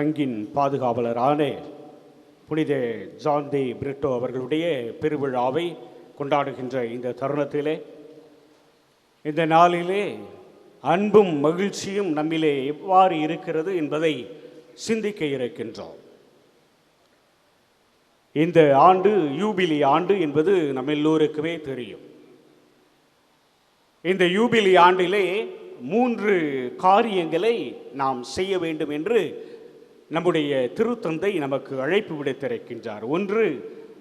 பங்கின் பாதுகாவலரான புனித John the Britto அவர்களுடைய பெருவிழாவை கொண்டாடுகின்ற இந்த தருணத்திலே இந்த நாளிலே அன்பும் மகிழ்ச்சியும் நம்மிலே எவ்வாறு இருக்கிறது என்பதை சிந்திக்க இருக்கின்றோம். இந்த ஆண்டு யூபிலி ஆண்டு என்பது நம்ம எல்லோருக்குமே தெரியும். இந்த யூபிலி ஆண்டிலே மூன்று காரியங்களை நாம் செய்ய வேண்டும் என்று நம்முடைய திருத்தந்தை நமக்கு அழைப்பு விடுத்திருக்கின்றார். ஒன்று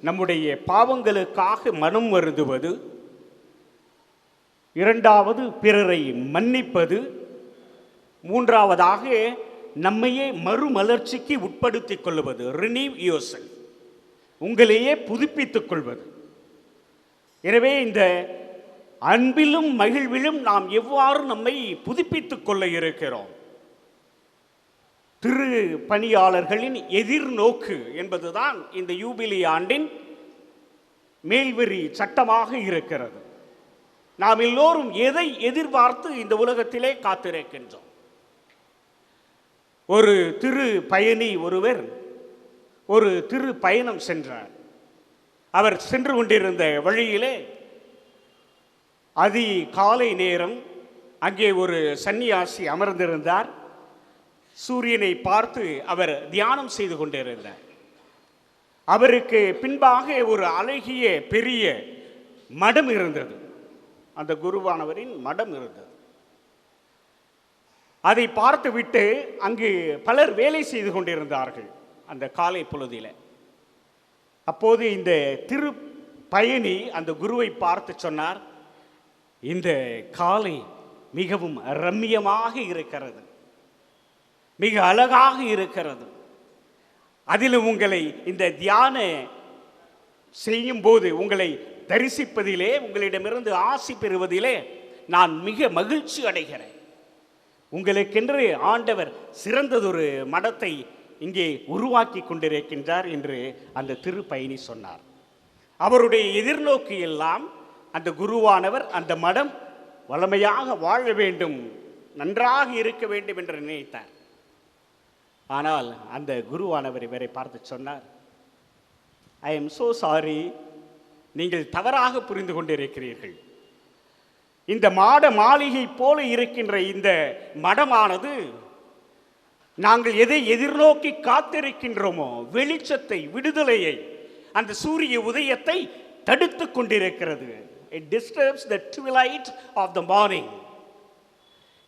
நம்முடைய பாவங்களுக்காக மனம் வருந்துவது. இரண்டாவது பிறரை மன்னிப்பது. மூன்றாவதாக நம்மையே மறுமலர்ச்சிக்கு உட்படுத்திக் கொள்வது. ரினீவ் யோசன் உங்களையே புதுப்பித்துக் கொள்வது. எனவே இந்த அன்பிலும் மகிழ்விலும் நாம் எவ்வாறு நம்மை புதுப்பித்துக் கொள்ள இருக்கிறோம்? திரு பணியாளர்களின் எதிர்நோக்கு என்பதுதான் இந்த யூபிலி ஆண்டின் மேல்வெறி சட்டமாக இருக்கிறது. நாம் எல்லோரும் எதை எதிர்பார்த்து இந்த உலகத்திலே காத்திருக்கின்றோம்? ஒரு திரு பயணி ஒருவர் ஒரு திரு பயணம் சென்றார். அவர் சென்று கொண்டிருந்த வழியிலே அதி காலை நேரம் அங்கே ஒரு சன்னியாசி அமர்ந்திருந்தார். சூரியனை பார்த்து அவர் தியானம் செய்து கொண்டிருந்தார். அவருக்கு பின்பாக ஒரு அழகிய பெரிய மடம் இருந்தது. அந்த குருவானவரின் மடம் இருந்தது. அதை பார்த்துவிட்டு அங்கு பலர் வேலை செய்து கொண்டிருந்தார்கள் அந்த காலை பொழுதில். அப்போது இந்த திரு பயணி அந்த குருவை பார்த்து சொன்னார் இந்த காலை மிகவும் ரம்மியமாக இருக்கிறது. மிக அழகாக இருக்கிறது. அதில் உங்களை இந்த தியான செய்யும் போது உங்களை தரிசிப்பதிலே உங்களிடமிருந்து ஆசி பெறுவதிலே நான் மிக மகிழ்ச்சி அடைகிறேன். உங்களுக்கென்று ஆண்டவர் சிறந்ததொரு மடத்தை இங்கே உருவாக்கி கொண்டிருக்கின்றார் என்று அந்த திருப்பயணி சொன்னார். அவருடைய எதிர்நோக்கு எல்லாம் அந்த குருவானவர் அந்த மடம் வளமையாக வாழ வேண்டும் நன்றாக இருக்க வேண்டும் என்று நினைத்தார். ஆனால் அந்த குருவானவர் இவரை பார்த்து சொன்னார் ஐ எம் ஸோ சாரி நீங்கள் தவறாக புரிந்து கொண்டிருக்கிறீர்கள். இந்த மாட மாளிகை போல இருக்கின்ற இந்த மடமானது நாங்கள் எதை எதிர்நோக்கி காத்திருக்கின்றோமோ வெளிச்சத்தை விடுதலையை அந்த சூரிய உதயத்தை தடுத்து கொண்டிருக்கிறது. It disturbs the twilight of the morning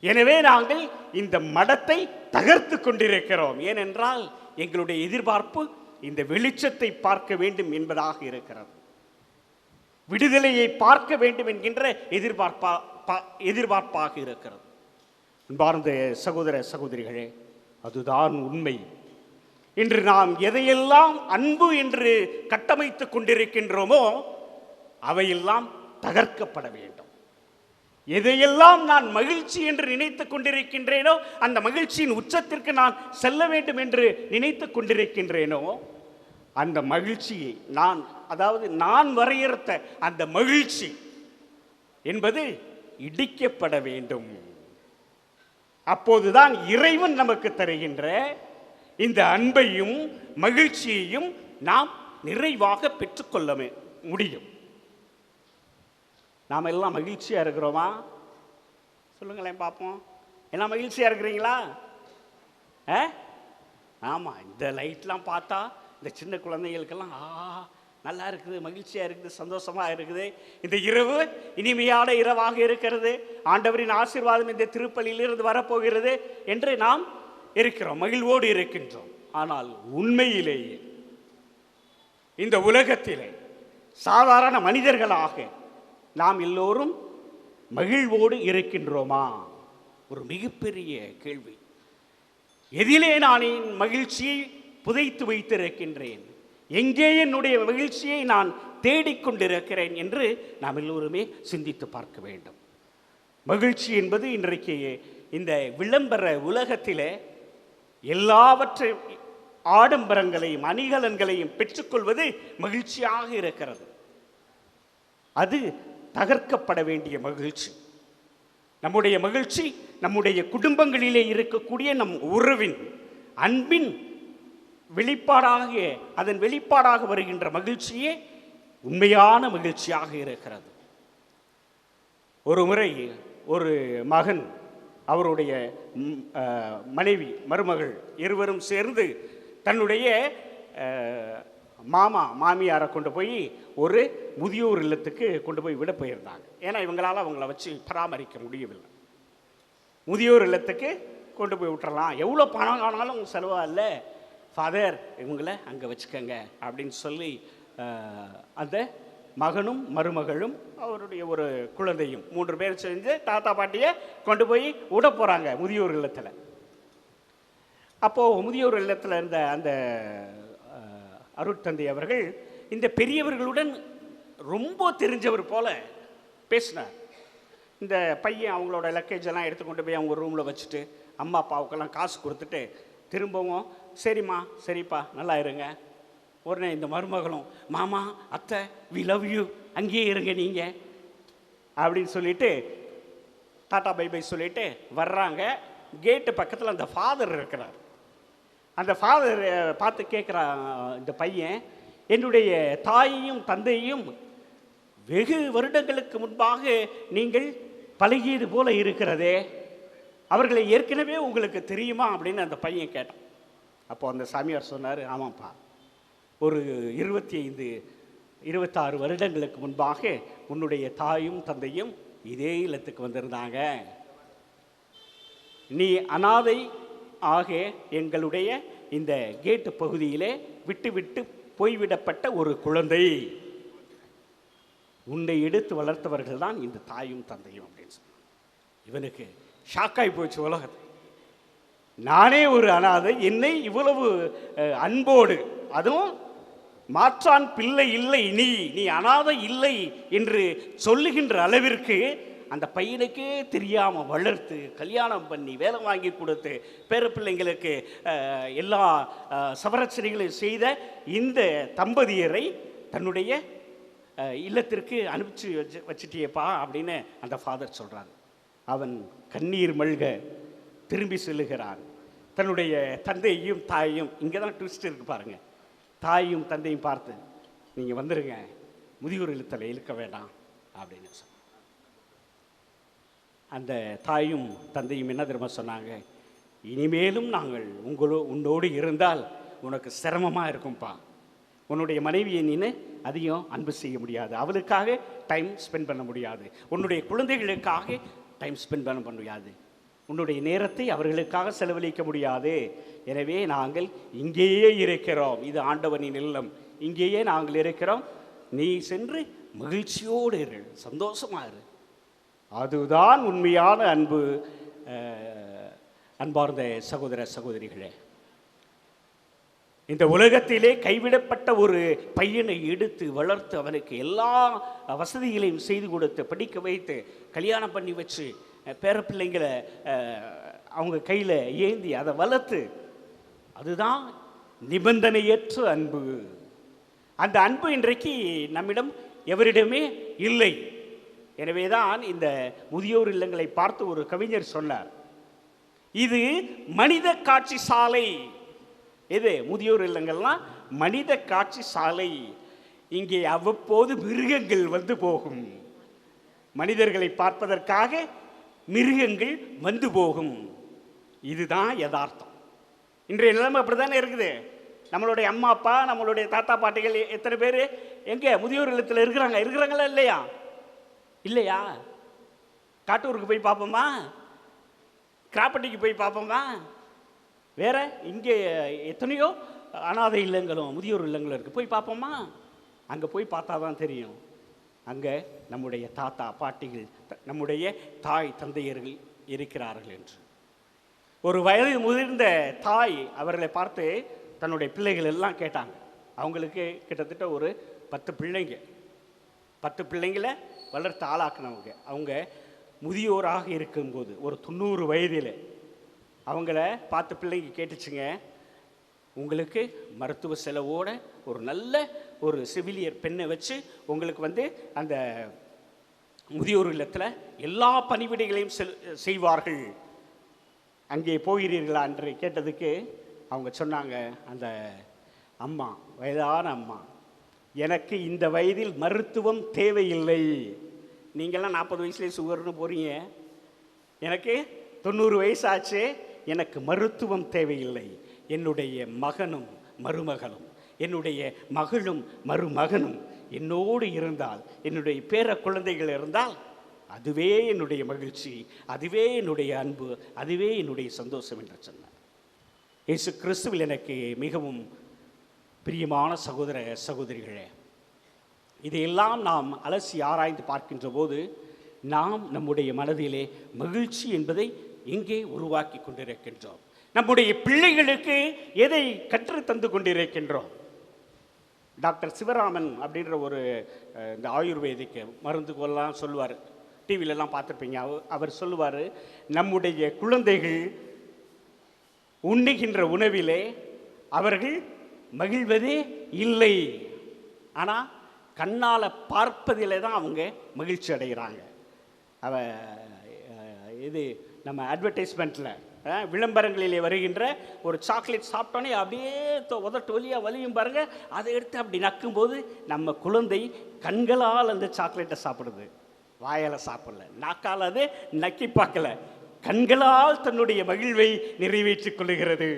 எனவே நாங்கள் இந்த மடத்தை தகர்த்து கொண்டிருக்கிறோம். ஏனென்றால் எங்களுடைய எதிர்பார்ப்பு இந்த வெளிச்சத்தை பார்க்க வேண்டும் என்பதாக இருக்கிறது. விடுதலையை பார்க்க வேண்டும் என்கின்ற எதிர்பார்ப்பா பா- எதிர்பார்ப்பாக இருக்கிறது. அன்பார்ந்த சகோதர சகோதரிகளே அதுதான் உண்மை. இன்று நாம் எதையெல்லாம் அன்பு என்று கட்டமைத்துக் கொண்டிருக்கின்றோமோ அவையெல்லாம் தகர்க்கப்பட வேண்டும். எதையெல்லாம் நான் மகிழ்ச்சி என்று நினைத்துக் கொண்டிருக்கின்றேனோ அந்த மகிழ்ச்சியின் உச்சத்திற்கு நான் செல்ல வேண்டும் என்று நினைத்துக் கொண்டிருக்கின்றேனோ அந்த மகிழ்ச்சியை நான் அதாவது நான் வரையறுத்த அந்த மகிழ்ச்சி என்பது இடிக்கப்பட வேண்டும். அப்போதுதான் இறைவன் நமக்கு தருகின்ற இந்த அன்பையும் மகிழ்ச்சியையும் நாம் நிறைவாக பெற்றுக்கொள்ள முடியும். நாம் எல்லாம் மகிழ்ச்சியாக இருக்கிறோமா? சொல்லுங்களேன் பார்ப்போம் எல்லாம் மகிழ்ச்சியாக இருக்கிறீங்களா? ஆ? ஆமாம் இந்த லைட்லாம் பார்த்தா இந்த சின்ன குழந்தைகளுக்கெல்லாம் ஆ நல்லா இருக்குது மகிழ்ச்சியாக இருக்குது சந்தோஷமாக இருக்குது. இந்த இரவு இனிமையான இரவாக இருக்கிறது. ஆண்டவரின் ஆசீர்வாதம் இந்த திருப்பலியிலிருந்து வரப்போகிறது என்று நாம் இருக்கிறோம் மகிழ்வோடு இருக்கின்றோம். ஆனால் உண்மையிலேயே இந்த உலகத்திலே சாதாரண மனிதர்களாக நாம் எல்லோரும் மகிழ்வோடு இருக்கின்றோமா? ஒரு மிகப்பெரிய கேள்வி. எதிலே நான் என் மகிழ்ச்சியை புதைத்து வைத்திருக்கின்றேன். எங்கே என்னுடைய மகிழ்ச்சியை நான் தேடிக்கொண்டிருக்கிறேன் என்று நாம் எல்லோருமே சிந்தித்து பார்க்க வேண்டும். மகிழ்ச்சி என்பது இன்றைக்கு இந்த விளம்பர உலகத்தில் எல்லாவற்றையும் ஆடம்பரங்களையும் அணிகலன்களையும் பெற்றுக்கொள்வது மகிழ்ச்சியாக இருக்கிறது. அது தகர்க்கப்பட வேண்டிய மகிழ்ச்சி. நம்முடைய மகிழ்ச்சி நம்முடைய குடும்பங்களிலே இருக்கக்கூடிய நம் உறவின் அன்பின் வெளிப்பாடாக அதன் வெளிப்பாடாக வருகின்ற மகிழ்ச்சியே உண்மையான மகிழ்ச்சியாக இருக்கிறது. ஒரு முறை ஒரு மகன் அவருடைய மனைவி மருமகள் இருவரும் சேர்ந்து தன்னுடைய மாமா மாமியாரை கொண்டு போய் ஒரு முதியோர் இல்லத்துக்கு கொண்டு போய் விட போயிருந்தாங்க. ஏன்னா இவங்களால் அவங்கள வச்சு பராமரிக்க முடியவில்லை. முதியோர் இல்லத்துக்கு கொண்டு போய் விட்டுறலாம். எவ்வளோ பணம் ஆனாலும் செலவாக இல்லை ஃபாதர் இவங்களை அங்கே வச்சுக்கோங்க அப்படின்னு சொல்லி அந்த மகனும் மருமகளும் அவருடைய ஒரு குழந்தையும் மூன்று பேர் செஞ்சு தாத்தா பாட்டியை கொண்டு போய் விட போகிறாங்க முதியோர் இல்லத்தில். அப்போது முதியோர் இல்லத்தில் இருந்த அந்த அருட்தந்தை அவர்கள் இந்த பெரியவர்களுடன் ரொம்ப தெரிஞ்சவர் போல பேசினார். இந்த பையன் அவங்களோட லக்கேஜ் எல்லாம் எடுத்து கொண்டு போய் அவங்க ரூமில் வச்சுட்டு அம்மா அப்பாவுக்கெல்லாம் காசு கொடுத்துட்டு திரும்பவும் சரிம்மா சரிப்பா நல்லா இருங்க. உடனே இந்த மருமகளும் மாமா அத்தை வி லவ் யூ அங்கேயே இருங்க நீங்கள் அப்படின்னு சொல்லிட்டு டாட்டா பை பை சொல்லிட்டு வர்றாங்க. கேட்டு பக்கத்தில் அந்த ஃபாதர் இருக்கிறார். அந்த ஃபாதர் பார்த்து கேட்குறான் இந்த பையன் என்னுடைய தாயையும் தந்தையும் வெகு வருடங்களுக்கு முன்பாக நீங்கள் பழகியது போல இருக்கிறதே. அவர்களை ஏற்கனவே உங்களுக்கு தெரியுமா? அப்படின்னு அந்த பையன் கேட்டான். அப்போ அந்த சாமியார் சொன்னார் ஆமாப்பா. ஒரு இருபத்தி ஐந்து இருபத்தாறு வருடங்களுக்கு முன்பாக உன்னுடைய தாயும் தந்தையும் இதே இல்லத்துக்கு வந்திருந்தாங்க. நீ அனாதை ஆக எங்களுடைய இந்த கேட்டு பகுதியிலே விட்டுவிட்டு போய்விடப்பட்ட ஒரு குழந்தை. உன்னை எடுத்து வளர்த்தவர்கள் தான் இந்த தாயும் தந்தையும் அப்படின்னு சொன்னான். இவனுக்கு ஷாக்காய் போச்சு உலகத்தை நானே ஒரு அனாதை என்னை இவ்வளவு அன்போடு அதுவும் மாற்றான் பிள்ளை இல்லை நீ நீ அனாதை இல்லை என்று சொல்லுகின்ற அளவிற்கு அந்த பையனுக்கே தெரியாமல் வளர்த்து கல்யாணம் பண்ணி வேலை வாங்கி கொடுத்து பேர பிள்ளைங்களுக்கு எல்லா சவரச்சனைகளையும் செய்த இந்த தம்பதியரை தன்னுடைய இல்லத்திற்கு அனுப்பிச்சு வச்சு வச்சுட்டியப்பா அப்படின்னு அந்த ஃபாதர் சொல்கிறாங்க அவன் கண்ணீர் மல்க திரும்பி செல்லுகிறான். தன்னுடைய தந்தையையும் தாயையும் இங்கே தான் ட்விஸ்ட் இருக்கு பாருங்கள் தாயும் தந்தையும் பார்த்து நீங்கள் வந்துடுங்க முதியோர் இல்லத்தில் இழுக்க வேண்டாம் அப்படின்னு சொல்லி. அந்த தாயும் தந்தையும் என்ன தெரியுமா சொன்னாங்க? இனிமேலும் நாங்கள் உங்களோ உன்னோடு இருந்தால் உனக்கு சிரமமாக இருக்கும்ப்பா உன்னுடைய மனைவியை நின்று அதிகம் அன்பு செய்ய முடியாது. அவளுக்காக டைம் ஸ்பெண்ட் பண்ண முடியாது. உன்னுடைய குழந்தைகளுக்காக டைம் ஸ்பெண்ட் பண்ண முடியாது. உன்னுடைய நேரத்தை அவர்களுக்காக செலவழிக்க முடியாது. எனவே நாங்கள் இங்கேயே இருக்கிறோம். இது ஆண்டவனின் இல்லம். இங்கேயே நாங்கள் இருக்கிறோம். நீ சென்று மகிழ்ச்சியோடு இரு. சந்தோஷமாக இரு. அதுதான் உண்மையான அன்பு அன்பார்ந்த சகோதர சகோதரிகளே. இந்த உலகத்திலே கைவிடப்பட்ட ஒரு பையனை எடுத்து வளர்த்து அவனுக்கு எல்லா வசதிகளையும் செய்து கொடுத்து படிக்க வைத்து கல்யாணம் பண்ணி வச்சு பேரப்பிள்ளைங்களை அவங்க கையில் ஏந்தி அதை வளர்த்து அதுதான் நிபந்தனையற்ற அன்பு. அந்த அன்பு இன்றைக்கு நம்மிடம் எவரிடமே இல்லை. எனவே தான் இந்த முதியோர் இல்லங்களை பார்த்து ஒரு கவிஞர் சொன்னார். இது மனித காட்சி சாலை. எது? முதியோர் இல்லங்கள்லாம் மனித காட்சி சாலை. இங்கே அவ்வப்போது மிருகங்கள் வந்து போகும். மனிதர்களை பார்ப்பதற்காக மிருகங்கள் வந்து போகும். இதுதான் யதார்த்தம். இன்றைய நிலைமை அப்படித்தானே இருக்குது? நம்மளுடைய அம்மா அப்பா நம்மளுடைய தாத்தா பாட்டிகள் எத்தனை பேர்? எங்கே? முதியோர் இல்லத்தில் இருக்கிறாங்க. இருக்கிறாங்களா இல்லையா? இல்லையா? காட்டூருக்கு போய் பார்ப்போமா? கிராப்பட்டிக்கு போய் பார்ப்போமா? வேற? இங்கே எத்தனையோ அனாதை இல்லங்களும் முதியோர் இல்லங்களும் இருக்குது போய் பார்ப்போமா? அங்கே போய் பார்த்தா தான் தெரியும். அங்கே நம்முடைய தாத்தா பாட்டிகள் த- நம்முடைய தாய் தந்தையர்கள் இருக்கிறார்கள் என்று. ஒரு வயது முதிர்ந்த தாய் அவர்களை பார்த்து தன்னுடைய பிள்ளைகள் எல்லாம் கேட்டாங்க. அவங்களுக்கு கிட்டத்தட்ட ஒரு பத்து பிள்ளைங்க. பத்து பிள்ளைங்களை வளர்த்து ஆளாக்குனவங்க. அவங்க முதியோராக இருக்கும்போது ஒரு தொண்ணூறு வயதில் அவங்கள பார்த்து பிள்ளைங்க கேட்டுச்சுங்க உங்களுக்கு மருத்துவ செலவோட ஒரு நல்ல ஒரு செவிலியர் பெண்ணை வச்சு உங்களுக்கு வந்து அந்த முதியோர் இல்லத்தில் எல்லா பணிவிடைகளையும் செல் செய்வார்கள். அங்கே போகிறீர்களா? என்று கேட்டதுக்கு அவங்க சொன்னாங்க அந்த அம்மா வயதான அம்மா எனக்கு இந்த வயதில் மருத்துவம் தேவையில்லை. நீங்கள்லாம் நாற்பது வயசுலேயே சுகர்னு போகிறீங்க எனக்கு தொண்ணூறு வயசாச்சு எனக்கு மருத்துவம் தேவையில்லை. என்னுடைய மகனும் மருமகளும் என்னுடைய மகளும் மருமகனும் என்னோடு இருந்தால் என்னுடைய பேர குழந்தைகள் இருந்தால் அதுவே என்னுடைய மகிழ்ச்சி அதுவே என்னுடைய அன்பு அதுவே என்னுடைய சந்தோஷம் என்று சொன்னார். இயேசு கிறிஸ்துவில் எனக்கு மிகவும் பிரியமான சகோதர சகோதரிகளே இதையெல்லாம் நாம் அலசி ஆராய்ந்து பார்க்கின்ற போது நாம் நம்முடைய மனதிலே மகிழ்ச்சி என்பதை இங்கே உருவாக்கி கொண்டிருக்கின்றோம். நம்முடைய பிள்ளைகளுக்கு எதை கற்று தந்து கொண்டிருக்கின்றோம்? டாக்டர் சிவராமன் அப்படின்ற ஒரு இந்த ஆயுர்வேதிக்கு மருந்துக்கெல்லாம் சொல்லுவார். டிவிலெலாம் பார்த்துருப்பீங்க. அவர் சொல்லுவார் நம்முடைய குழந்தைகள் உண்ணுகின்ற உணவிலே அவர்கள் மகிழ்வதே இல்லை. ஆனால் கண்ணால் பார்ப்பதிலே தான் அவங்க மகிழ்ச்சி அடைகிறாங்க. அவ இது நம்ம அட்வர்டைஸ்மெண்ட்டில் விளம்பரங்களிலே வருகின்ற ஒரு சாக்லேட் சாப்பிட்டோன்னே அப்படியே உதட்டு வழியாக வலியும் பாருங்கள் அதை எடுத்து அப்படி நக்கும்போது நம்ம குழந்தை கண்களால் அந்த சாக்லேட்டை சாப்பிடுது. வாயால் சாப்பிடல. நாக்கால் அது நக்கி பார்க்கல. கண்களால் தன்னுடைய மகிழ்வை நிறைவேற்றிக் கொள்ளுகிறது.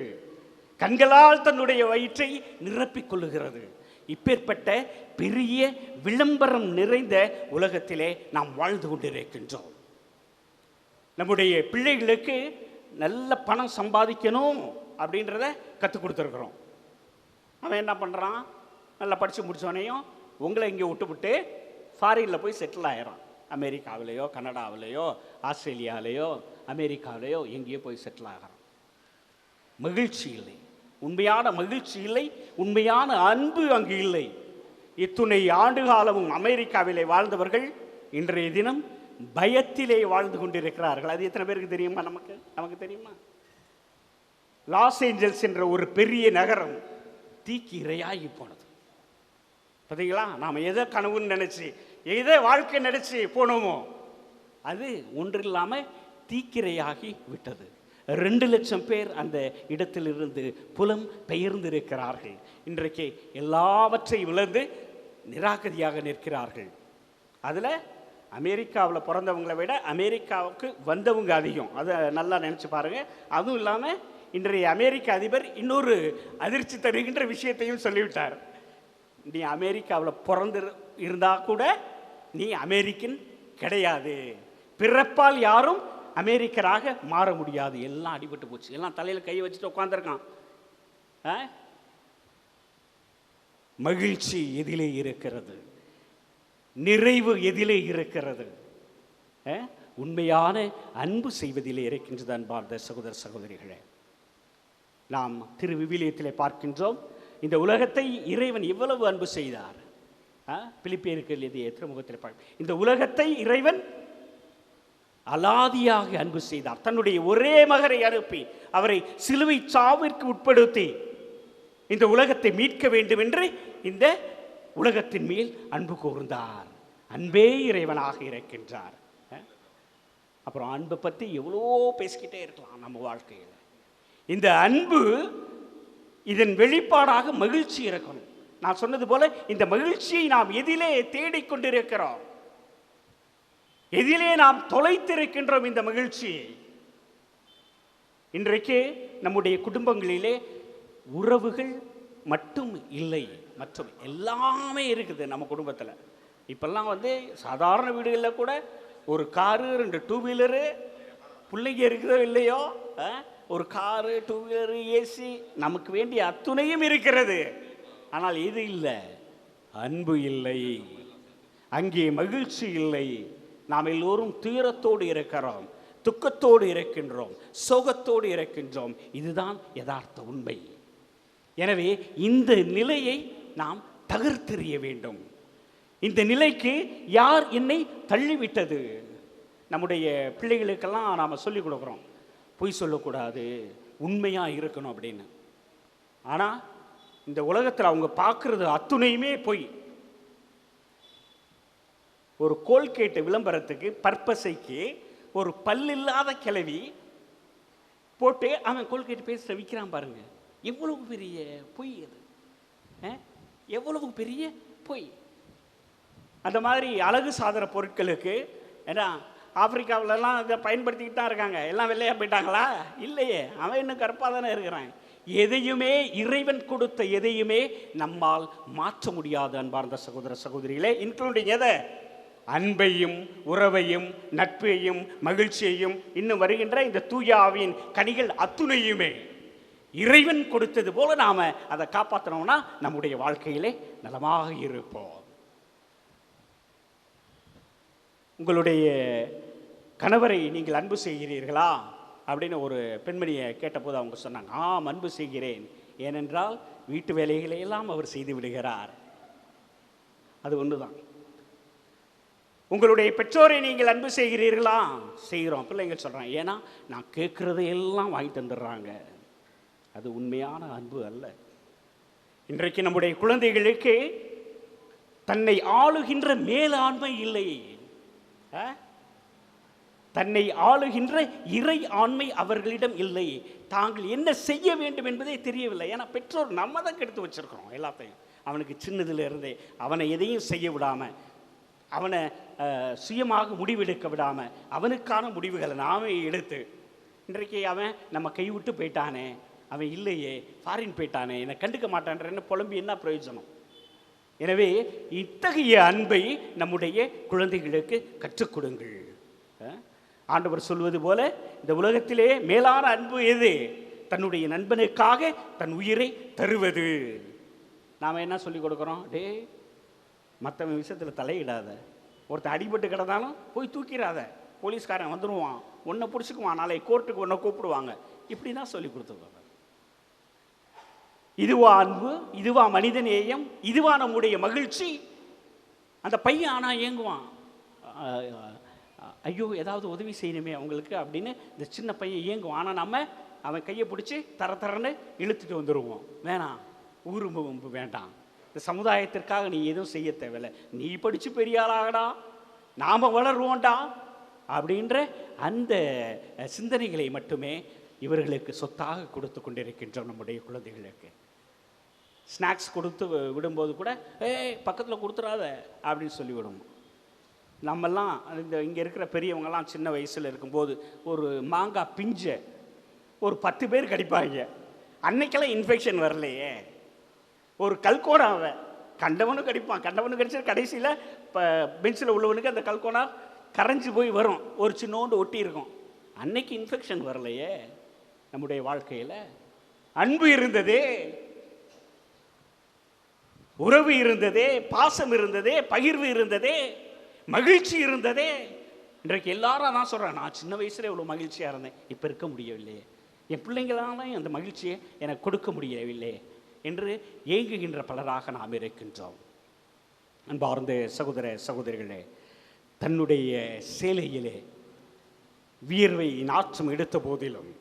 கண்களால் தன்னுடைய வயிற்றை நிரப்பிக் கொள்ளுகிறது. இப்பேற்பட்ட பெரிய விளம்பரம் நிறைந்த உலகத்திலே நாம் வாழ்ந்து கொண்டிருக்கின்றோம். நம்முடைய பிள்ளைகளுக்கு நல்ல பணம் சம்பாதிக்கணும் அப்படின்றத கற்றுக் கொடுத்துருக்குறோம். அவன் என்ன பண்ணுறான் நல்லா படித்து முடிச்சோடனையும் உங்களை இங்கே விட்டுவிட்டு ஃபாரினில் போய் செட்டில் ஆகிறான் அமெரிக்காவிலேயோ கனடாவிலேயோ ஆஸ்திரேலியாவிலேயோ அமெரிக்காவிலேயோ எங்கேயோ போய் செட்டில் ஆகிறான். மகிழ்ச்சி இல்லை. உண்மையான மகிழ்ச்சி இல்லை உண்மையான அன்பு அங்கு இல்லை. இத்துணை ஆண்டு காலமும் அமெரிக்காவிலே வாழ்ந்தவர்கள் இன்றைய தினம் பயத்திலே வாழ்ந்து கொண்டிருக்கிறார்கள். அது எத்தனை பேருக்கு தெரியுமா நமக்கு? நமக்கு தெரியுமா? லாஸ் ஏஞ்சல்ஸ் என்ற ஒரு பெரிய நகரம் தீக்கு இரையாகி போனது. பார்த்தீங்களா நாம் எதை கனவுன்னு நினச்சி எதை வாழ்க்கை நினச்சி போனோமோ அது ஒன்றில்லாமல் தீக்கிரையாகி விட்டது. ரெண்டு லட்சம் பேர் அந்த இடத்திலிருந்து புலம் பெயர்ந்திருக்கிறார்கள். இன்றைக்கு எல்லாவற்றையும் இழந்து நிராகதியாக நிற்கிறார்கள். அதில் அமெரிக்காவில் பிறந்தவங்களை விட அமெரிக்காவுக்கு வந்தவங்க அதிகம். அதை நல்லா நினச்சி பாருங்கள் அதுவும் இல்லாமல் இன்றைய அமெரிக்க அதிபர் இன்னொரு அதிர்ச்சி தருகின்ற விஷயத்தையும் சொல்லிவிட்டார். நீ அமெரிக்காவில் பிறந்து இருந்தால் கூட நீ அமெரிக்கன் கிடையாது. பிறப்பால் யாரும் அமெரிக்கராக மாற முடியாது. எல்லாம் அடிபட்டு போச்சு. எல்லாம் தலையில் கை வச்சுட்டு உட்காந்துருக்கான் மகிழ்ச்சி எதிலே இருக்கிறது. நிறைவு எதிலே இருக்கிறது. உண்மையான அன்பு செய்வதிலே இருக்கின்றது அன்பார்ந்த சகோதர சகோதரிகளே. நாம் திரு விவிலியத்திலே பார்க்கின்றோம். இந்த உலகத்தை இறைவன் எவ்வளவு அன்பு செய்தார்? ஆ? பிலிப்பியருக்கு எழுதிய திருமுகத்தில் பார்க்க இந்த உலகத்தை இறைவன் அலாதியாக அன்பு செய்தார். தன்னுடைய ஒரே மகரை அனுப்பி அவரை சிலுவை சாவிற்கு உட்படுத்தி இந்த உலகத்தை மீட்க வேண்டும் என்று இந்த உலகத்தின் மேல் அன்பு கூர்ந்தார். அன்பே இறைவனாக இருக்கின்றார். அப்புறம் அன்பை பற்றி எவ்வளோ பேசிக்கிட்டே இருக்கலாம் நம்ம வாழ்க்கையில். இந்த அன்பு இதன் வெளிப்பாடாக மகிழ்ச்சி இருக்கணும் நான் சொன்னது போல இந்த மகிழ்ச்சியை நாம் எதிலே தேடிக்கொண்டிருக்கிறோம். எதிலே நாம் தொலைத்திருக்கின்றோம் இந்த மகிழ்ச்சியை இன்றைக்கு நம்முடைய குடும்பங்களிலே உறவுகள் மட்டும் இல்லை மற்றும் எல்லாமே இருக்குது நம்ம குடும்பத்தில். இப்போல்லாம் வந்து சாதாரண வீடுகளில் கூட ஒரு காரு ரெண்டு டூ வீலரு பிள்ளைங்க இருக்குதோ இல்லையோ ஆ? ஒரு காரு டூ வீலரு ஏசி நமக்கு வேண்டிய அத்துணையும் இருக்கிறது. ஆனால் இது இல்லை அன்பு இல்லை அங்கே மகிழ்ச்சி இல்லை. நாம் எல்லோரும் துயரத்தோடு இருக்கிறோம் துக்கத்தோடு இருக்கின்றோம் சோகத்தோடு இருக்கின்றோம். இதுதான் யதார்த்த உண்மை. எனவே இந்த நிலையை நாம் தகர்த்தெறிய வேண்டும். இந்த நிலைக்கு யார் என்னை தள்ளிவிட்டது? நம்முடைய பிள்ளைகளுக்கெல்லாம் நாம் சொல்லிக் கொடுக்குறோம். பொய் சொல்லக்கூடாது உண்மையாக இருக்கணும் அப்படின்னு. ஆனால் இந்த உலகத்தில் அவங்க பார்க்குறது அத்துணையுமே பொய். ஒரு கோல்கேட்டு விளம்பரத்துக்கு பர்பஸைக்கு ஒரு பல்லில்லாத கிளவி போட்டு அவன் கோல்கேட் பேஸ்ட்டை விற்கிறான் பாருங்க. எவ்வளவு பெரிய பொய் அது. எவ்வளவு பெரிய பொய். அந்த மாதிரி அழகு சாதன பொருட்களுக்கு ஏன்னா ஆப்பிரிக்காவிலலாம் இதை பயன்படுத்திக்கிட்டு தான் இருக்காங்க. எல்லாம் வெள்ளையாக போயிட்டாங்களா? இல்லையே. அவன் இன்னும் கருப்பாக தானே இருக்கிறான். எதையுமே இறைவன் கொடுத்த எதையுமே நம்மால் மாற்ற முடியாது அன்பார்ந்த சகோதர சகோதரிகளே. இன்க்ளூடிங் எதை? அன்பையும் உறவையும் நட்பையும் மகிழ்ச்சியையும் இன்னும் வருகின்ற இந்த தூயாவின் கனிகள் அத்துணையுமே. இறைவன் கொடுத்தது போல நாம அதை காப்பாற்றினோம்னா நம்முடைய வாழ்க்கையிலே நலமாக இருப்போம். உங்களுடைய கணவரை நீங்கள் அன்பு செய்கிறீர்களா? அப்படின்னு ஒரு பெண்மணியை கேட்டபோது அவங்க சொன்னாங்க ஆம் அன்பு செய்கிறேன். ஏனென்றால் வீட்டு வேலைகளை எல்லாம் அவர் செய்து விடுகிறார். அது ஒன்று தான் உங்களுடைய பெற்றோரை நீங்கள் அன்பு செய்கிறீர்களா? செய்கிறோம். பிள்ளைங்கள் சொல்கிறாங்க ஏன்னா நான் கேட்குறதையெல்லாம் வாங்கி தந்துடுறாங்க. அது உண்மையான அன்பு அல்ல. இன்றைக்கு நம்முடைய குழந்தைகளுக்கு தன்னை ஆளுகின்ற மேலாண்மை இல்லை. ஆ? தன்னை ஆளுகின்ற இறை ஆண்மை அவர்களிடம் இல்லை. தாங்கள் என்ன செய்ய வேண்டும் என்பதே தெரியவில்லை. ஏன்னா பெற்றோர் நம்ம தான் கெடுத்து வச்சிருக்கிறோம் எல்லாத்தையும். அவனுக்கு சின்னதுல இருந்தே அவனை எதையும் செய்ய விடாமல் அவனை சுயமாக முடிவெடுக்க விடாமல் அவனுக்கான முடிவுகளை நாமே எடுத்து இன்றைக்கு அவன் நம்ம கைவிட்டு போயிட்டானே அவன் இல்லையே ஃபாரின் போயிட்டானே என்னை கண்டுக்க மாட்டான்றன்னு புலம்பி என்ன பிரயோஜனம்? எனவே இத்தகைய அன்பை நம்முடைய குழந்தைகளுக்கு கற்றுக் கொடுங்கள். ஆண்டவர் சொல்வது போல இந்த உலகத்திலே மேலான அன்பு எது? தன்னுடைய நண்பனுக்காக தன் உயிரை தருவது. நாம் என்ன சொல்லிக் கொடுக்குறோம்? டே மற்றவன் விஷயத்தில் தலையிடாத. ஒருத்தன் அடிபட்டு கிடந்தாலும் போய் தூக்கிடாத. போலீஸ்காரன் வந்துடுவான் உன்னை பிடிச்சிக்குவான். நாளை கோர்ட்டுக்கு உன்னை கூப்பிடுவாங்க. இப்படி தான் சொல்லி கொடுத்துருவாங்க இதுவா அன்பு இதுவா மனிதநேயம் இதுவா நம்முடைய மகிழ்ச்சி. அந்த பையன் ஆனால் ஏங்குவான் ஐயோ ஏதாவது உதவி செய்யணுமே அவங்களுக்கு அப்படின்னு இந்த சின்ன பையன் ஏங்குவான் ஆனால் நம்ம அவன் கையை பிடிச்சி தர தரன்னு இழுத்துட்டு வந்துடுவோம் வேணாம். ஊரும்பு வேண்டாம். இந்த சமுதாயத்திற்காக நீ எதுவும் செய்ய தேவையில்லை. நீ படித்து பெரிய ஆளாகடா. நாம் வளருவோம்டா. அப்படின்ற அந்த சிந்தனைகளை மட்டுமே இவர்களுக்கு சொத்தாக கொடுத்து கொண்டிருக்கின்றோம் நம்முடைய குழந்தைகளுக்கு. ஸ்நாக்ஸ் கொடுத்து விடும்போது கூட ஏய் பக்கத்தில் கொடுத்துடாத அப்படின்னு சொல்லி விடுவோம் நம்மெல்லாம் இந்த இங்கே இருக்கிற பெரியவங்கெல்லாம் சின்ன வயசில் இருக்கும்போது ஒரு மாங்காய் பிஞ்சை ஒரு பத்து பேர் கடிப்பாங்க. அன்னைக்கெல்லாம் இன்ஃபெக்ஷன் வரலையே. ஒரு கல்கோனா அவன். கண்டவனும் கடிப்பான். கண்டவனும் கடிச்சு கடைசியில் இப்போ பெஞ்சில் உள்ளவனுக்கு அந்த கல்கோனா கரைஞ்சு போய் வரும். ஒரு சின்னோண்டு ஒட்டி இருக்கும். அன்னைக்கு இன்ஃபெக்ஷன் வரலையே நம்முடைய வாழ்க்கையில். அன்பு இருந்ததே உறவு இருந்ததே பாசம் இருந்ததே பகிர்வு இருந்ததே மகிழ்ச்சி இருந்ததே. இன்றைக்கு எல்லாரும் அதான் சொல்கிறேன் நான் சின்ன வயசுல இவ்வளோ மகிழ்ச்சியாக இருந்தேன். இப்போ இருக்க முடியவில்லையே. என் பிள்ளைங்களாலையும் அந்த மகிழ்ச்சியை எனக்கு கொடுக்க முடியவில்லை என்று ஏங்குகின்ற பலராக நாம் இருக்கின்றோம். அன்பார்ந்த சகோதர சகோதரிகளே தன்னுடைய சேலையிலே வியர்வை நாற்றம் எடுத்த போதிலும்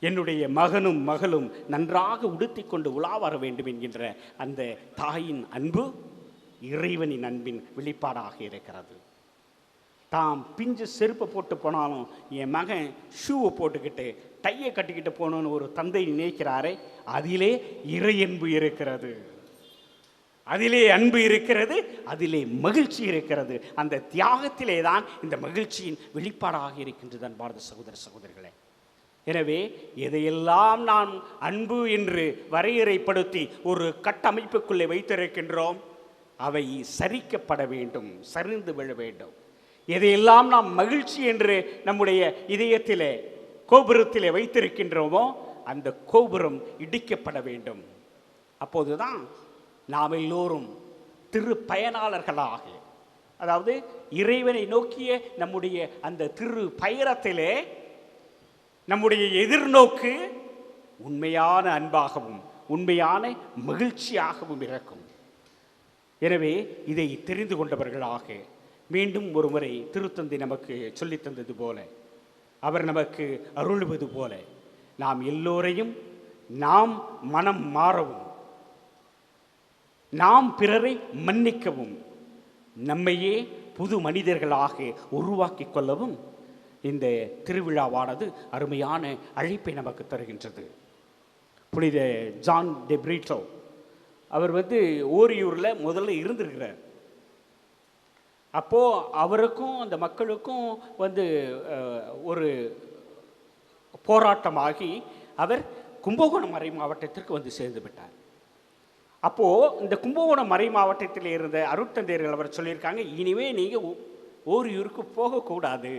என்னுடைய மகனும் மகளும் நன்றாக உடுத்தி கொண்டு உலா வர வேண்டும் என்கின்ற அந்த தாயின் அன்பு இறைவனின் அன்பின் வெளிப்பாடாக இருக்கிறது. தாம் பிஞ்சு செருப்பை போட்டு போனாலும் என் மகன் ஷூவை போட்டுக்கிட்டு டையை கட்டிக்கிட்டு போகணும்னு ஒரு தந்தை நினைக்கிறாரே அதிலே இறையன்பு இருக்கிறது. அதிலே அன்பு இருக்கிறது அதிலே மகிழ்ச்சி இருக்கிறது. அந்த தியாகத்திலே தான் இந்த மகிழ்ச்சியின் வெளிப்பாடாக இருக்கின்றது அன்பார்ந்த சகோதர சகோதரிகளே. எனவே எதையெல்லாம் நாம் அன்பு என்று வரையறைப்படுத்தி ஒரு கட்டமைப்புக்குள்ளே வைத்திருக்கின்றோம் அவை சரிக்கப்பட வேண்டும் சரிந்து விழ வேண்டும். எதையெல்லாம் நாம் மகிழ்ச்சி என்று நம்முடைய இதயத்திலே கோபுரத்திலே வைத்திருக்கின்றோமோ அந்த கோபுரம் இடிக்கப்பட வேண்டும். அப்போதுதான் நாம் எல்லோரும் திரு பயனாளர்களாக அதாவது இறைவனை நோக்கிய நம்முடைய அந்த திரு பயணத்திலே நம்முடைய எதிர்நோக்கு உண்மையான அன்பாகவும் உண்மையான மகிழ்ச்சியாகவும் இருக்கும். எனவே இதை தெரிந்து கொண்டவர்களாக மீண்டும் ஒருமுறை திருத்தந்தை நமக்கு சொல்லித் தந்தது போல அவர் நமக்கு அருள்வது போல நாம் எல்லோரையும் நாம் மனம் மாறவும் நாம் பிறரை மன்னிக்கவும் நம்மையே புது மனிதர்களாக உருவாக்கி கொள்ளவும் இந்த திருவிழாவானது அருமையான அழைப்பை நமக்கு தருகின்றது. புனித ஜான் டெப்ரிட்டோ அவர் வந்து ஓரியூரில் முதல்ல இருந்திருக்கிறார். அப்போது அவருக்கும் அந்த மக்களுக்கும் வந்து ஒரு போராட்டமாகி அவர் கும்பகோணம் மறை மாவட்டத்திற்கு வந்து சேர்ந்து விட்டார். அப்போது இந்த கும்பகோணம் மறை மாவட்டத்தில் இருந்த அருட்தந்தையர்கள் அவர் சொல்லியிருக்காங்க இனிமே நீங்கள் ஓரியூருக்கு போகக்கூடாது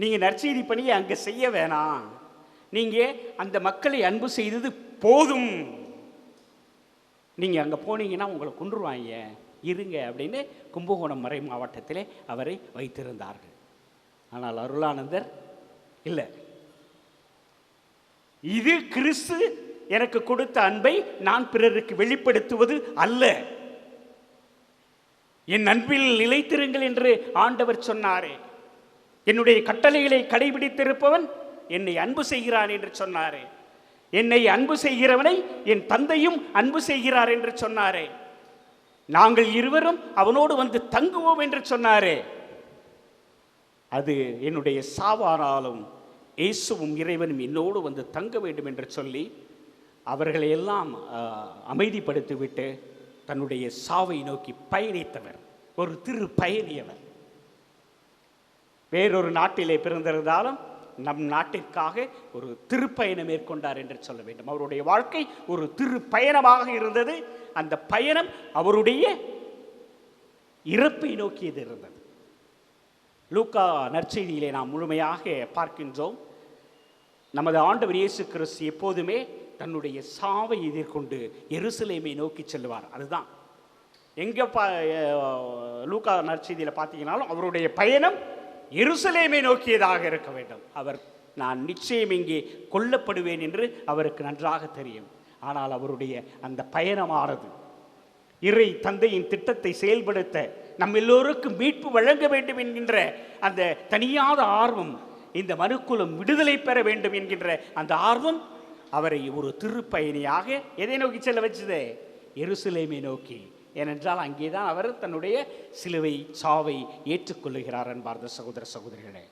நீங்கள் நற்செய்தி பணியை அங்கே செய்ய வேணாம். நீங்கள் அந்த மக்களை அன்பு செய்தது போதும். நீங்கள் அங்கே போனீங்கன்னா உங்களை கொன்றுவாங்க இருங்க அப்படின்னு கும்பகோணம் மறை மாவட்டத்திலே அவரை வைத்திருந்தார்கள். ஆனால் அருளானந்தர் இல்லை. இது கிறிஸ்து எனக்கு கொடுத்த அன்பை நான் பிறருக்கு வெளிப்படுத்துவது அல்ல. என் அன்பில் நிலைத்திருங்கள் என்று ஆண்டவர் சொன்னாரே. என்னுடைய கட்டளைகளை கடைபிடித்திருப்பவன் என்னை அன்பு செய்கிறான் என்று சொன்னாரே. என்னை அன்பு செய்கிறவனை என் தந்தையும் அன்பு செய்கிறார் என்று சொன்னாரே. நாங்கள் இருவரும் அவனோடு வந்து தங்குவோம் என்று சொன்னாரே. அது என்னுடைய சாவானாலும் இயேசுவும் இறைவனும் என்னோடு வந்து தங்க வேண்டும் என்று சொல்லி அவர்களை எல்லாம் அமைதிப்படுத்திவிட்டு தன்னுடைய சாவை நோக்கி பயணித்தவர். ஒரு திரு பயணியவர் வேறொரு நாட்டிலே பிறந்திருந்தாலும் நம் நாட்டிற்காக ஒரு திருப்பயணம் மேற்கொண்டார் என்று சொல்ல வேண்டும். அவருடைய வாழ்க்கை ஒரு திருப்பயணமாக இருந்தது. அந்த பயணம் அவருடைய இறப்பை நோக்கியது இருந்தது. லூக்கா நற்செய்தியிலே நாம் முழுமையாக பார்க்கின்றோம். நமது ஆண்டவர் இயேசு கிறிஸ்து எப்போதுமே தன்னுடைய சாவை எதிர்கொண்டு எருசலேமை நோக்கி செல்வார் அதுதான். எங்கே பா லூக்கா நற்செய்தியில் பார்த்தீங்கன்னாலும் அவருடைய பயணம் எருசலேமை நோக்கியதாக இருக்க வேண்டும். அவர் நான் நிச்சயம் இங்கே கொல்லப்படுவேன் என்று அவருக்கு நன்றாக தெரியும். ஆனால் அவருடைய அந்த பயணமானது இறை தந்தையின் திட்டத்தை செயல்படுத்த நம் எல்லோருக்கும் மீட்பு வழங்க வேண்டும் என்கின்ற அந்த தனியாத ஆர்வம் இந்த மனுக்குலம் விடுதலை பெற வேண்டும் என்கின்ற அந்த ஆர்வம் அவரை ஒரு திருப்பயணியாக எதை நோக்கி செல்ல வச்சது? எருசலேமை நோக்கி. ஏனென்றால் அங்கேதான் அவர் தன்னுடைய சிலுவை சாவை ஏற்றுக்கொள்ளுகிறார் என்பார்ந்த சகோதர சகோதரிகளே.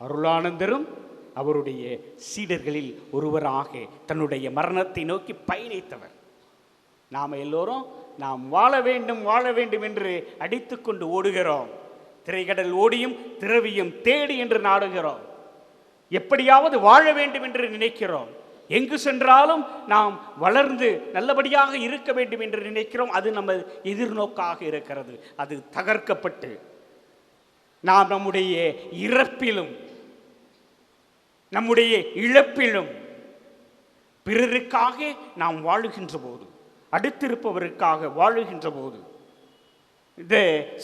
அருளானந்தரும் அவருடைய சீடர்களில் ஒருவராக தன்னுடைய மரணத்தை நோக்கி பயணித்தவர். நாம் எல்லோரும் நாம் வாழ வேண்டும் வாழ வேண்டும் என்று அடித்துக்கொண்டு ஓடுகிறோம். திரைக்கடல் ஓடியும் திரவியும் தேடி என்று நாடுகிறோம். எப்படியாவது வாழ வேண்டும் என்று நினைக்கிறோம். எங்கு சென்றாலும் நாம் வளர்ந்து நல்லபடியாக இருக்க வேண்டும் என்று நினைக்கிறோம். அது நம்ம எதிர்நோக்காக இருக்கிறது. அது தகர்க்கப்பட்டு நாம் நம்முடைய இறப்பிலும் நம்முடைய இழப்பிலும் பிறருக்காக நாம் வாழுகின்ற போது அடுத்திருப்பவருக்காக வாழுகின்ற போது இந்த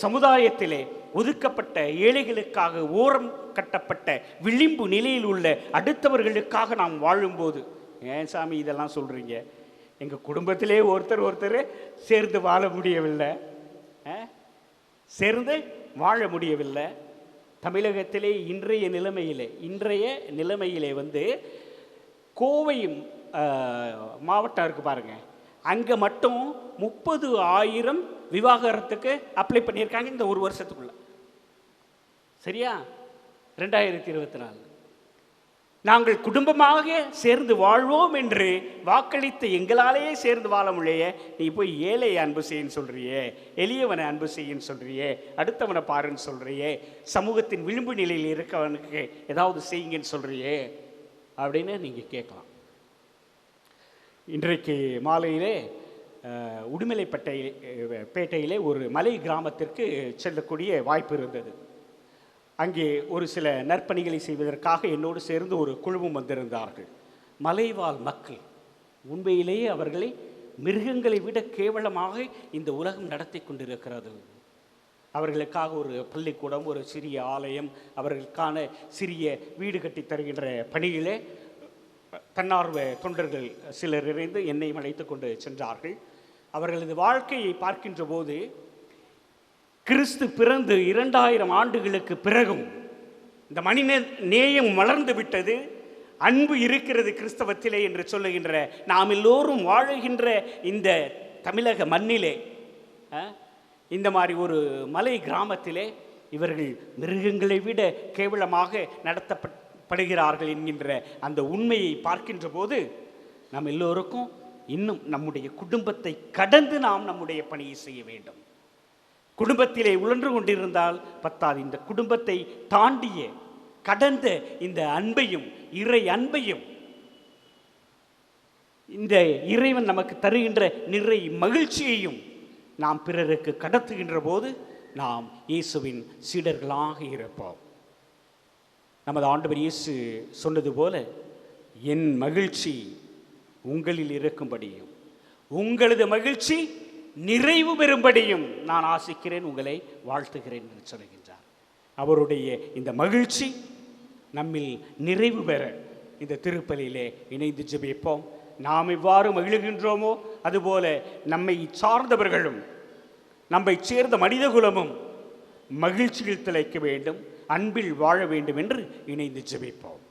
சமுதாயத்திலே ஒதுக்கப்பட்ட ஏழைகளுக்காக ஓரம் கட்டப்பட்ட விளிம்பு நிலையில் உள்ள அடுத்தவர்களுக்காக நாம் வாழும்போது ஏன் சாமி இதெல்லாம் சொல்கிறீங்க எங்கள் குடும்பத்திலே ஒருத்தர் ஒருத்தர் சேர்ந்து வாழ முடியவில்லை. ஆ? சேர்ந்து வாழ முடியவில்லை. தமிழகத்திலே இன்றைய நிலைமையிலே இன்றைய நிலைமையிலே வந்து கோவையும் மாவட்டம் இருக்குது பாருங்கள் அங்கே மட்டும் முப்பது ஆயிரம் விவாகரத்துக்கு அப்ளை பண்ணியிருக்காங்க இந்த ஒரு வருஷத்துக்குள்ள. சரியா? ரெண்டாயிரத்தி இருபத்தி நாலு நாங்கள் குடும்பமாக சேர்ந்து வாழ்வோம் என்று வாக்களித்த எங்களாலேயே சேர்ந்து வாழ முடியே நீ போய் ஏழையை அன்பு செய்யன்னு சொல்றியே எளியவனை அன்பு செய்யன்னு சொல்றியே அடுத்தவனை பாருன்னு சொல்றியே சமூகத்தின் விளிம்பு நிலையில் இருக்கவனுக்கு ஏதாவது செய்யுங்கன்னு சொல்றியே அப்படின்னு நீங்கள் கேட்கலாம். இன்றைக்கு மாலையிலே உடுமலைப்பட்டை பேட்டையிலே ஒரு மலை கிராமத்திற்கு செல்லக்கூடிய வாய்ப்பு இருந்தது. அங்கே ஒரு சில நற்பணிகளை செய்வதற்காக என்னோடு சேர்ந்து ஒரு குழுவும் வந்திருந்தார்கள். மலைவாழ் மக்கள். உண்மையிலேயே அவர்களை மிருகங்களை விட கேவலமாக இந்த உலகம் நடத்தி கொண்டிருக்கிறது. அவர்களுக்காக ஒரு பள்ளிக்கூடம் ஒரு சிறிய ஆலயம் அவர்களுக்கான சிறிய வீடு கட்டித் தருகின்ற பணியிலே தன்னார்வ தொண்டர்கள் சிலர் இணைந்து என்னை அழைத்து கொண்டு சென்றார்கள். அவர்களது வாழ்க்கையை பார்க்கின்ற போது கிறிஸ்து பிறந்து இரண்டாயிரம் ஆண்டுகளுக்கு பிறகும் இந்த மனித நேயம் வளர்ந்து விட்டது. அன்பு இருக்கிறது கிறிஸ்தவத்திலே என்று சொல்லுகின்ற நாம் எல்லோரும் வாழுகின்ற இந்த தமிழக மண்ணிலே இந்த மாதிரி ஒரு மலை கிராமத்திலே இவர்கள் மிருகங்களை விட கேவலமாக நடத்தப்பட் படுகிறார்கள் என்கின்ற அந்த உண்மையை பார்க்கின்ற போது நம் எல்லோருக்கும் இன்னும் நம்முடைய குடும்பத்தை கடந்து நாம் நம்முடைய பணியை செய்ய வேண்டும். குடும்பத்திலே உழன்று கொண்டிருந்தால் பத்தாது. இந்த குடும்பத்தை தாண்டிய கடந்த இந்த அன்பையும் இறை அன்பையும் இந்த இறைவன் நமக்கு தருகின்ற நிறை மகிழ்ச்சியையும் நாம் பிறருக்கு கடத்துகின்ற போது நாம் இயேசுவின் சீடர்களாக இருப்போம். நமது ஆண்டவர் இயேசு சொன்னது போல என் மகிழ்ச்சி உங்களில் இருக்கும்படியும் உங்களது மகிழ்ச்சி நிறைவு பெறும்படியும் நான் ஆசிக்கிறேன் உங்களை வாழ்த்துகிறேன் என்று சொல்கின்றார் அவருடைய இந்த மகிழ்ச்சி நம்மில் நிறைவு பெற இந்த திருப்பலியிலே இணைந்து ஜெபிப்போம். நாம் எவ்வாறு மகிழ்கின்றோமோ அதுபோல நம்மை சார்ந்தவர்களும் நம்மை சேர்ந்த மனிதகுலமும் மகிழ்ச்சியில் திளைக்க வேண்டும் அன்பில் வாழ வேண்டும் என்று இணைந்து ஜெபிப்போம்.